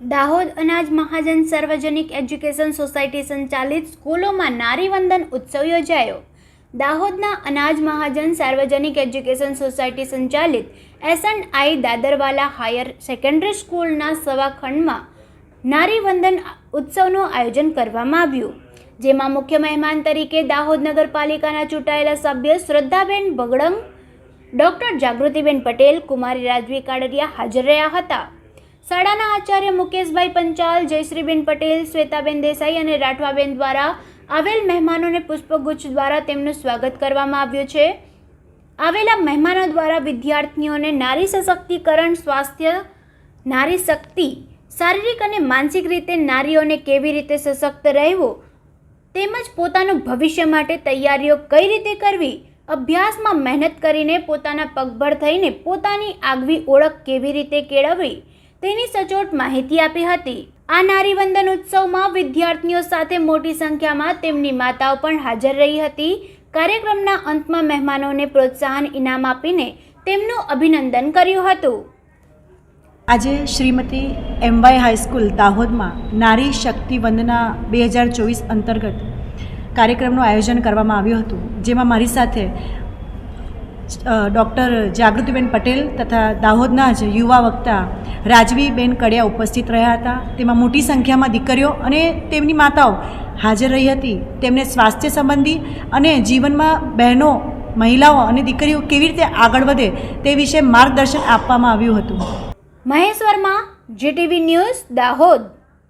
દાહોદ અનાજ Mahajan Sarvajanik education society સંચાલિત સ્કૂલોમાં નારીવંદન ઉત્સવ યોજાયો. દાહોદના અનાજ મહાજન સાર્વજનિક એજ્યુકેશન સોસાયટી સંચાલિત S I Dadarwala higher secondary સ્કૂલના સવાખંડમાં નારીવંદન ઉત્સવનું આયોજન કરવામાં આવ્યું. જેમાં મુખ્ય મહેમાન તરીકે દાહોદ નગરપાલિકાના ચૂંટાયેલા સભ્ય શ્રદ્ધાબેન બગડંગ, ડૉક્ટર જાગૃતિબેન પટેલ, કુમારી રાજવી કાડરિયા હાજર રહ્યા હતા. શાળાના આચાર્ય મુકેશભાઈ પંચાલ, જયશ્રીબેન પટેલ, શ્વેતાબેન દેસાઈ અને રાઠવાબેન દ્વારા આવેલ મહેમાનોને પુષ્પગુચ્છ દ્વારા તેમનું સ્વાગત કરવામાં આવ્યું છે. આવેલા મહેમાનો દ્વારા વિદ્યાર્થીઓને નારી સશક્તિકરણ, સ્વાસ્થ્ય, નારી શક્તિ, શારીરિક અને માનસિક રીતે નારીઓને કેવી રીતે સશક્ત રહેવું, તેમજ પોતાનું ભવિષ્ય માટે તૈયારીઓ કઈ રીતે કરવી, અભ્યાસમાં મહેનત કરીને પોતાના પગભર થઈને પોતાની આગવી ઓળખ કેવી રીતે કેળવવી તેની સચોટ માહિતી આપી હતી. આ નારીવંદન ઉત્સવમાં વિદ્યાર્થીઓ સાથે મોટી સંખ્યામાં તેમની માતાઓ પણ હાજર રહી હતી. કાર્યક્રમના અંતમાં મહેમાનોને પ્રોત્સાહન ઇનામ આપીને તેમનું અભિનંદન કર્યું હતું. આજે શ્રીમતી એમવાય હાઈસ્કૂલ દાહોદમાં નારી શક્તિ વંદના બે હજાર ચોવીસ અંતર્ગત કાર્યક્રમનું આયોજન કરવામાં આવ્યું હતું. જેમાં મારી સાથે ડૉક્ટર જાગૃતિબેન પટેલ તથા દાહોદના જ યુવા વક્તા રાજવીબેન કડિયા ઉપસ્થિત રહ્યા હતા. તેમાં મોટી સંખ્યામાં દીકરીઓ અને તેમની માતાઓ હાજર રહી હતી. તેમને સ્વાસ્થ્ય સંબંધી અને જીવનમાં બહેનો, મહિલાઓ અને દીકરીઓ કેવી રીતે આગળ વધે તે વિશે માર્ગદર્શન આપવામાં આવ્યું હતું. મહેશ્વરમાં જીટીવી ન્યૂઝ, દાહોદ.